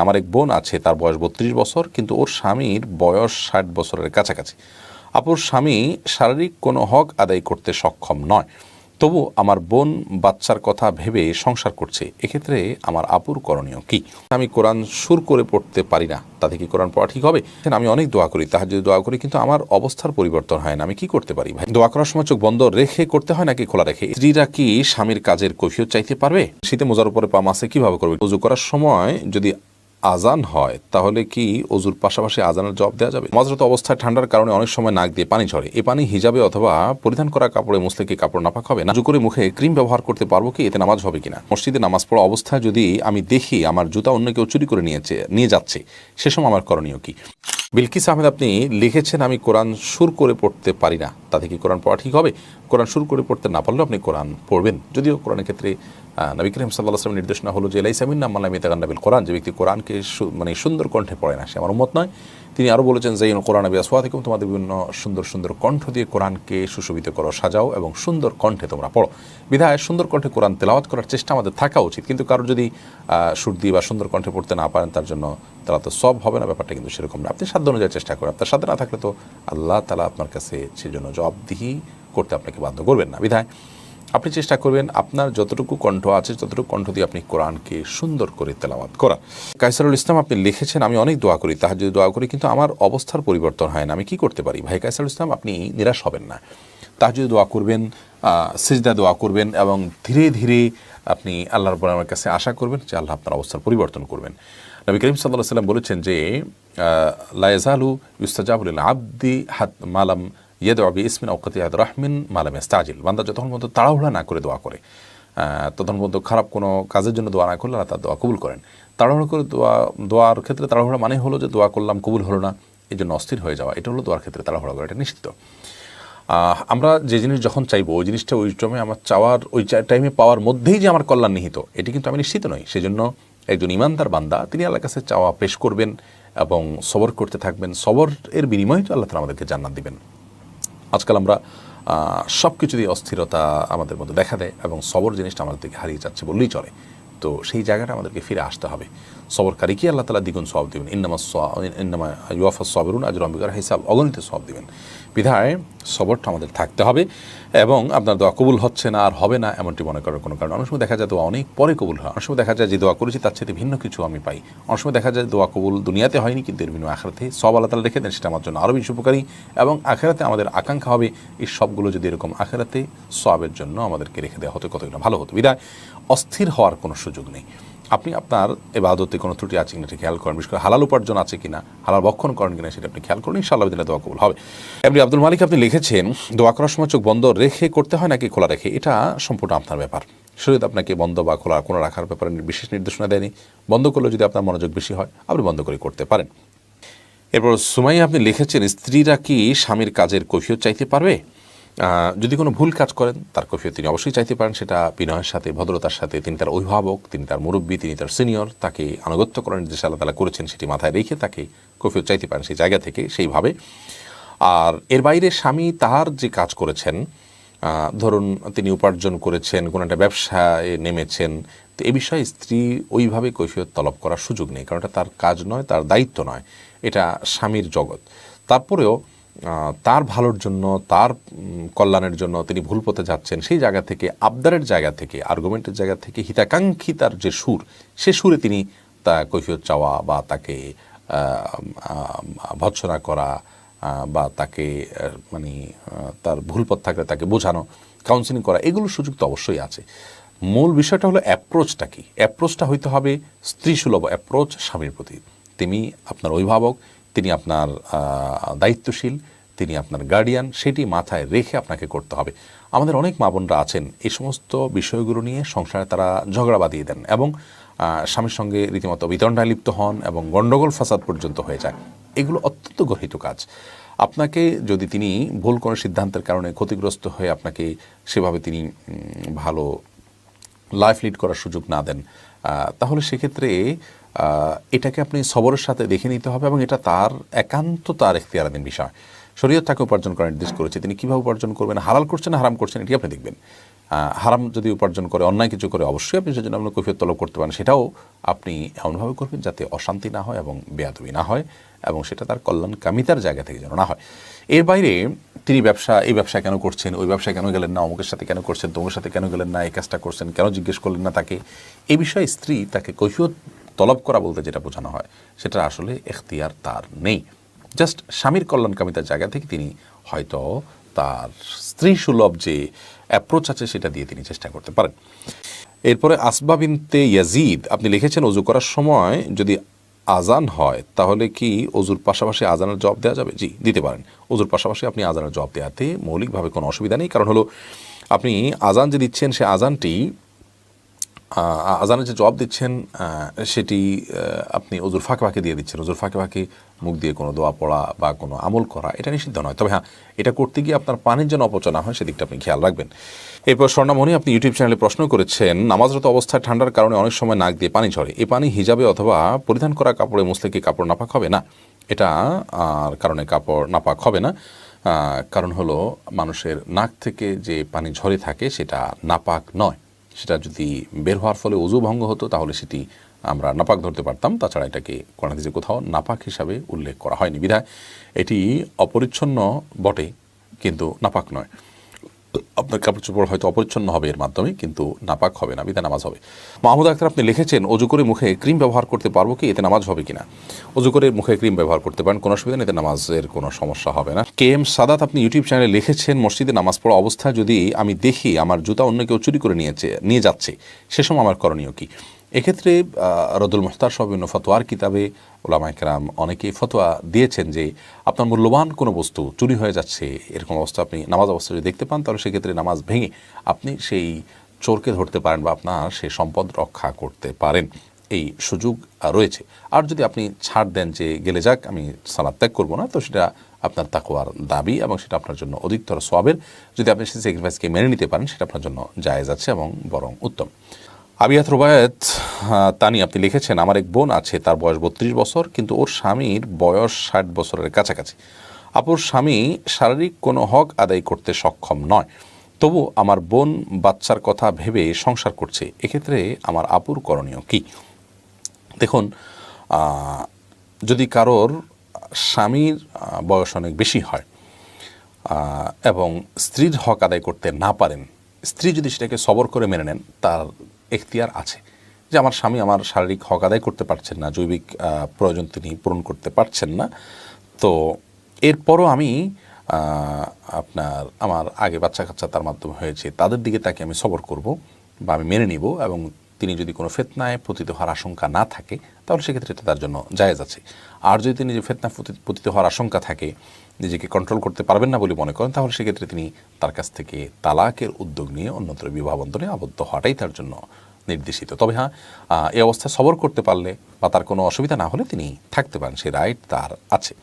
আমার এক বোন আছে, তার বয়স বত্রিশ বছর, কিন্তু ওর স্বামীর বয়স ষাট বছরের কাছাকাছি। আপুর স্বামী শারীরিক কোনো হক আদায় করতে সক্ষম নয়। তবু আমার বোন বাচ্চার কথা ভেবে সংসার করছে। এক্ষেত্রে আমার আপুর করণীয় কি? আমি কোরআন সুর করে পড়তে পারি না। তাতে কি কোরআন পড়া ঠিক হবে? আমি অনেক দোয়া করি। তাহার যদি দোয়া করি, কিন্তু আমার অবস্থার পরিবর্তন হয় না। আমি কি করতে পারি ভাই? দোয়া করার সময় চোখ বন্ধ রেখে করতে হয় নাকি খোলা রেখে? স্ত্রীরা কি স্বামীর কাজের কৈফিয়ত চাইতে পারবে? শীতে মোজার উপরে পা মাসে কীভাবে করবে? উজু করার সময় যদি আজান হয়, তাহলে কি অজুর পাশাপাশি আজানের জবাব দেওয়া যাবে? মজরত অবস্থায় ঠান্ডার কারণে অনেক সময় নাক দিয়ে পানি ঝরে। এই পানি হিজাবে অথবা পরিধান করা কাপড়ে মুসলে কি কাপড় নাপাক হবে না। করে মুখে ক্রিম ব্যবহার করতে পারব কি? এতে নামাজ হবে কিনা? মসজিদে নামাজ পড়া অবস্থায় যদি আমি দেখি আমার জুতা অন্য কেউ চুরি করে নিয়েছে, নিয়ে যাচ্ছে, সে সময় আমার করণীয় কি? বিলকিস আহমেদ, আপনি লিখেছেন, আমি কোরআন সুর করে পড়তে পারি না। তাতে কি কোরআন পড়া ঠিক হবে? কোরআন সুর করে পড়তে না পারলেও আপনি কোরআন পড়বেন। যদিও কোরআনের ক্ষেত্রে নবী করিম সাল্লাহ আসলামের নির্দেশনা হলো যে এলাইসামিন নাম মাল্লাম ইতাগান্নাবিল কোরআন, যে ব্যক্তি কোরআনকে মানে সুন্দর কণ্ঠে পড়ে না, সে আমার উম্মত নয়। তিনি আরও বলেছেন যে কোরআন আবি থেকে তোমাদের বিভিন্ন সুন্দর সুন্দর কণ্ঠ দিয়ে কোরআনকে সুশোভিত করো, সাজাও এবং সুন্দর কণ্ঠে তোমরা পড়ো। বিধায় সুন্দর কণ্ঠে কোরআন তেলাওয়াত করার চেষ্টা আমাদের থাকা উচিত, কিন্তু কারও যদি সুর দিয়ে বা সুন্দর কণ্ঠে পড়তে না পারেন, তার জন্য তারা তো সব হবে না, ব্যাপারটা কিন্তু সেরকম না। আপনি সাধ্য অনুযায়ী চেষ্টা করেন, আপনার সাথে না থাকলে তো আল্লাহ তালা আপনার কাছে সেজন্য জবাবদিহি করতে আপনাকে বাধ্য করবেন না। বিধায় আপনি চেষ্টা করবেন আপনার যতটুকু কণ্ঠ আছে ততটুকু কণ্ঠ দিয়ে আপনি কোরআনকে সুন্দর করে তেলাওয়াত করা। কাইসারুল ইসলাম, আপনি লিখেছেন, আমি অনেক দোয়া করি তাহার যদি দোয়া করি, কিন্তু আমার অবস্থার পরিবর্তন হয় না, আমি কি করতে পারি? ভাই কাইসারুল ইসলাম, আপনি নিরাশ হবেন না। তাহার যদি দোয়া করবেন সিজদা দোয়া করবেন এবং ধীরে ধীরে আপনি আল্লাহর রব্বুল আলমের কাছে আশা করবেন যে আল্লাহ আপনার অবস্থার পরিবর্তন করবেন। নবী করিম সাল্লাহ সাল্লাম বলেছেন যে লায়াজালু ইউস্তাজাবুল আব্দি হাত, মালাম ইয়েদ আবি ইসমিন অকতি আদ রাহমিন মালাম ইস্তাজিল বান্দা যতক্ষণ পর্যন্ত তাড়াহুড়া না করে দোয়া করে ততক্ষণ পর্যন্ত খারাপ কোনো কাজের জন্য দোয়া না করলে আল্লাহ তার দোয়া কবুল করেন। তাড়াহুড়া করে দোয়া, দোয়ার ক্ষেত্রে তাড়াহুড়া মানে হলো যে দোয়া করলাম, কবুল হলো না, এই জন্য অস্থির হয়ে যাওয়া। এটা হলো দোয়ার ক্ষেত্রে তাড়াহুড়া করা এটা নিশ্চিত আমরা যে জিনিস যখন চাইব, ওই জিনিসটা ওই টাইমে আমার চাওয়ার, ওই টাইমে পাওয়ার মধ্যেই যে আমার কল্যাণ নিহিত, এটি কিন্তু আমি নিশ্চিত নই। সেজন্য একজন ইমানদার বান্দা, তিনি আল্লাহর কাছে চাওয়া পেশ করবেন এবং সবর করতে থাকবেন। সবর এর বিনিময়ে তো আল্লাহ তালা আমাদেরকে জান্নাত দিবেন। আজকাল আমরা সব কিছু দিয়ে অস্থিরতা আমাদের মধ্যে দেখা দেয় এবং সবর জিনিসটা আমাদের থেকে হারিয়ে যাচ্ছে বললেই চলে। তো সেই জায়গাটা আমাদেরকে ফিরে আসতে হবে। সবরকারীকে আল্লাহ তালা দ্বিগুণ সব দেবেন? ইন্নামা ইন্নামা ইউফা সবরুন আজ রম্বিকার হিসাব, অগণিত সব দেবেন। বিধায় সবরটা আমাদের থাকতে হবে এবং আপনার দোয়া কবুল হচ্ছে না আর হবে না এমনটি মনে করার কোনো কারণ। অনেক সময় দেখা যায় দোয়া অনেক পরে কবুল হয়। অনেক সময় দেখা যায় যে দোয়া করেছি তার সাথে ভিন্ন কিছু আমি পাই। অনেক সময় দেখা যায় দোয়া কবুল দুনিয়াতে হয়নি কিন্তু এর বিনিময়ে আখেরাতে সব আল্লাহ তালা রেখে দেন, সেটা আমার জন্য আরও বেশি উপকারী এবং আখেরাতে আমাদের আকাঙ্ক্ষা হবে এই সবগুলো যদি এরকম আখেরাতে সবের জন্য আমাদেরকে রেখে দেওয়া হতো কতটা ভালো হতো। বিদায়, অস্থির হওয়ার কোনো সুযোগ নেই। আপনি আপনার এবাদতে কোনো ত্রুটি আছে কিনা খেয়াল করেন। বিশেষ করে হালাল উপার্জন আছে কিনা, হালাল বক্ষণ করেন কিনা সেটা আপনি খেয়াল করুন। ইনশাআল্লাহ দিনে দোয়া কবুল হবে। এমনি আব্দুল মালিক আপনি লিখেছেন, দোয়া করার সময় চোখ বন্ধ রেখে করতে হয় নাকি খোলা রেখে? এটা সম্পূর্ণ আপনার ব্যাপার। শরীর আপনাকে বন্ধ বা খোলা, কোনো রাখার ব্যাপারে বিশেষ নির্দেশনা দেয়নি। বন্ধ করলে যদি আপনার মনোযোগ বেশি হয়, আপনি বন্ধ করে করতে পারেন। এরপর সুমাই আপনি লিখেছেন, স্ত্রীরা কি স্বামীর কাজের কৈফিয়ত চাইতে পারবে? যদি কোনো ভুল কাজ করেন, তার কফিও তিনি অবশ্যই চাইতে পারেন। সেটা বিনয়ের সাথে, ভদ্রতার সাথে, তিনি তার অভিভাবক, তিনি তার মুরব্বী, তিনি তার সিনিয়র, তাকে আনুগত্য করার নির্দেশ আল্লাহ তালা করেছেন, সেটি মাথায় রেখে তাকে কফিও চাইতে পারেন সেই জায়গা থেকে, সেইভাবে। আর এর বাইরে স্বামী তাহার যে কাজ করেছেন ধরুন তিনি উপার্জন করেছেন, কোনো একটা ব্যবসায় নেমেছেন, তো এ বিষয়ে স্ত্রী ওইভাবে কৈফিয়ত তলব করার সুযোগ নেই, কারণ এটা তার কাজ নয়, তার দায়িত্ব নয়, এটা স্বামীর জগৎ। তারপরেও তার ভালোর জন্য, তার কল্যাণের জন্য তিনি ভুল পথে যাচ্ছেন। সেই জায়গা থেকে, আবদারের জায়গা থেকে আর্গুমেন্টের জায়গা থেকে হিতাকাঙ্ক্ষী তার যে সুর, সে সুরে তিনি তা কৈফিয়ত চাওয়া বা তাকে ভৎসনা করা বা তাকে মানে তার ভুল পথ থাকলে তাকে বোঝানো কাউন্সিলিং করা, এগুলোর সুযোগ তো অবশ্যই আছে। মূল বিষয়টা হলো অ্যাপ্রোচটা কি? অ্যাপ্রোচটা হইতে হবে স্ত্রীসুলভ অ্যাপ্রোচ স্বামীর প্রতি। তিনি আপনার অভিভাবক তিনি আপনার দায়িত্বশীল, তিনি আপনার গার্ডিয়ান সেটি মাথায় রেখে আপনাকে করতে হবে। আমাদের অনেক মা বোনরা আছেন, এই সমস্ত বিষয়গুলো নিয়ে সংসারে তারা ঝগড়া বাঁধিয়ে দেন এবং স্বামীর সঙ্গে রীতিমতো বিতণ্ডায় লিপ্ত হন এবং গণ্ডগোল ফাসাদ পর্যন্ত হয়ে যায়। এগুলো অত্যন্ত গর্হিত কাজ। আপনাকে যদি তিনি ভুল কোনো সিদ্ধান্তের কারণে ক্ষতিগ্রস্ত হয়ে আপনাকে সেভাবে তিনি ভালো লাইফ লিড করার সুযোগ না দেন তাহলে সেক্ষেত্রে এটাকে আপনি সবরের সাথে দেখে নিতে হবে এবং এটা তার একান্ত তার এখতিয়ারাধীন বিষয়। শরীয়ত তাকে উপার্জন করার নির্দেশ করেছে। তিনি কীভাবে উপার্জন করবেন, হালাল করছেন হারাম করছেন, এটি আপনি দেখবেন। হারাম যদি উপার্জন করে, অন্যায় কিছু করে, অবশ্যই আপনি সেজন্য আপনি কৈফিয়ত তলব করতে পারেন। সেটাও আপনি এমনভাবে করবেন যাতে অশান্তি না হয় এবং বেয়াদবি না হয় এবং সেটা তার কল্যাণ কামিতার জায়গা থেকে যেন না হয়। এর বাইরে তিনি ব্যবসা, এই ব্যবসা কেন করছেন, ওই ব্যবসায় কেন গেলেন না, অমুকের সাথে কেন করছেন তোমার সাথে কেন গেলেন না, এই কাজটা করছেন, কেন জিজ্ঞেস করলেন না তাকে এই বিষয়ে স্ত্রী তাকে কৈফিয়ত তলব করা বলতে যেটা বোঝানো হয়, সেটা আসলে এখতিয়ার তার নেই। জাস্ট স্বামীর কল্যাণকামিতার জায়গা থেকে তিনি হয়তো তার স্ত্রী সুলভ যে অ্যাপ্রোচ আছে সেটা দিয়ে তিনি চেষ্টা করতে পারেন। এরপরে আসবাবিনতে ইয়াজিদ, আপনি লিখেছেন অজু করার সময় যদি আজান হয়, তাহলে কি অজুর পাশাপাশি আজানের জব দেওয়া যাবে? জি, দিতে পারেন। অজুর পাশাপাশি আপনি আজানের জব দেওয়াতে মৌলিকভাবে কোনো অসুবিধা নেই। কারণ হলো, আপনি আজান যে দিচ্ছেন, সে আজানটি আজানের যে জবাব দিচ্ছেন সেটি আপনি অজুর ফাঁকে ফাঁকে দিয়ে দিচ্ছেন। অজুর ফাঁকে ফাঁকে মুখ দিয়ে কোনো দোয়া পড়া বা কোনো আমল করা, এটা নিষিদ্ধ নয়। তবে হ্যাঁ এটা করতে গিয়ে আপনার পানির যেন অপচয় না হয়, সেদিকটা আপনি খেয়াল রাখবেন। এরপর স্বর্ণামণি আপনি ইউটিউব চ্যানেলে প্রশ্ন করেছেন, নামাজরত অবস্থায় ঠান্ডার কারণে অনেক সময় নাক দিয়ে পানি ঝরে। এই পানি হিজাবে অথবা পরিধান করা কাপড়ে মুসলে কি কাপড় নাপাক হবে? না, এটা আর কারণে কাপড় নাপাক হবে না। কারণ হলো মানুষের নাক থেকে যে পানি ঝরে থাকে, সেটা নাপাক নয়। সেটা যদি বের হওয়ার ফলে অজু ভঙ্গ হতো, তাহলে সেটি আমরা নাপাক ধরতে পারতাম। তাছাড়া এটাকে কোরআন যে কোথাও নাপাক হিসাবে উল্লেখ করা হয়নি। বিধায় এটি অপরিচ্ছন্ন বটে, কিন্তু নাপাক নয়। আপনার কাপড় চোপড় হয়তো অপরিচ্ছন্ন হবে এর মাধ্যমে, কিন্তু নাপাক হবে না বিদা নামাজ হবে। মাহমুদ আক্তার, আপনি লিখেছেন অজু করে মুখে ক্রিম ব্যবহার করতে পারব কি? এতে নামাজ হবে কিনা? অজু করে মুখে ক্রিম ব্যবহার করতে পারেন, কোনো অসুবিধা নেই, এতে নামাজের কোনো সমস্যা হবে না। কে এম সাদাত, আপনি ইউটিউব চ্যানেলে লিখেছেন, মসজিদে নামাজ পড়া অবস্থা যদি আমি দেখি আমার জুতা অন্য কেউ চুরি করে নিয়েছে, নিয়ে যাচ্ছে, সে সময় আমার করণীয় কি? এক্ষেত্রে রদুল মুখতার সহ বিভিন্ন ফতোয়ার কিতাবে ওলামাইকরাম অনেকেই ফতোয়া দিয়েছেন যে, আপনার মূল্যবান কোনো বস্তু চুরি হয়ে যাচ্ছে, এরকম অবস্থা আপনি নামাজ অবস্থা যদি দেখতে পান, তাহলে সেক্ষেত্রে নামাজ ভেঙে আপনি সেই চোরকে ধরতে পারেন বা আপনার সেই সম্পদ রক্ষা করতে পারেন। এই সুযোগ রয়েছে। আর যদি আপনি ছাড় দেন যে, গেলে যাক, আমি সালাদ ত্যাগ করব না, তো সেটা আপনার তাকওয়ার দাবি এবং সেটা আপনার জন্য অধিকতর সোয়াবের যদি আপনি সেই স্যাক্রিফাইসকে মেনে নিতে পারেন, সেটা আপনার জন্য জায়েজ আছে এবং বরং উত্তম। আবিয়াত রুবায়ত তানি আপনি লিখেছেন, আমার এক বোন আছে, তার বয়স বত্রিশ বছর, কিন্তু ওর স্বামীর বয়স ষাট বছরের কাছাকাছি। আপুর স্বামী শারীরিক কোনো হক আদায় করতে সক্ষম নয়। তবু আমার বোন বাচ্চার কথা ভেবে সংসার করছে। এক্ষেত্রে আমার আপুর করণীয় কী? দেখুন যদি কারোর স্বামীর বয়স অনেক বেশি হয় এবং স্ত্রীর হক আদায় করতে না পারেন, স্ত্রী যদি সেটাকে সবর করে মেনে নেন, তার এখতিয়ার আছে যে আমার স্বামী আমার শারীরিক হক আদায় করতে পারছেন না, জৈবিক প্রয়োজন তিনি পূরণ করতে পারছেন না। তো এরপরও আমি আপনার আমার আগে বাচ্চা কাচ্চা তার মাধ্যমে হয়েছে, তাদের দিকে তাকে আমি সবর করব বা আমি মেনে নিব এবং তিনি যদি কোনো ফেতনায় পতিত হওয়ার আশঙ্কা না থাকে, তাহলে সেক্ষেত্রে এটা তার জন্য জায়েজ আছে। আর যদি তিনি যে ফেতনা পতিত হওয়ার আশঙ্কা থাকে, নিজেকে কন্ট্রোল করতে পারবেন না বলে মনে করেন, তাহলে সেক্ষেত্রে তিনি তার কাছ থেকে তালাকের উদ্যোগ নিয়ে অন্যত্র বিবাহ বন্ধনে আবদ্ধ হওয়াটাই তার জন্য নির্দেশিত। তবে হ্যাঁ এই অবস্থায় সবর করতে পারলে বা তার কোনো অসুবিধা না হলে তিনি থাকতে পারেন, সে রাইট তার আছে।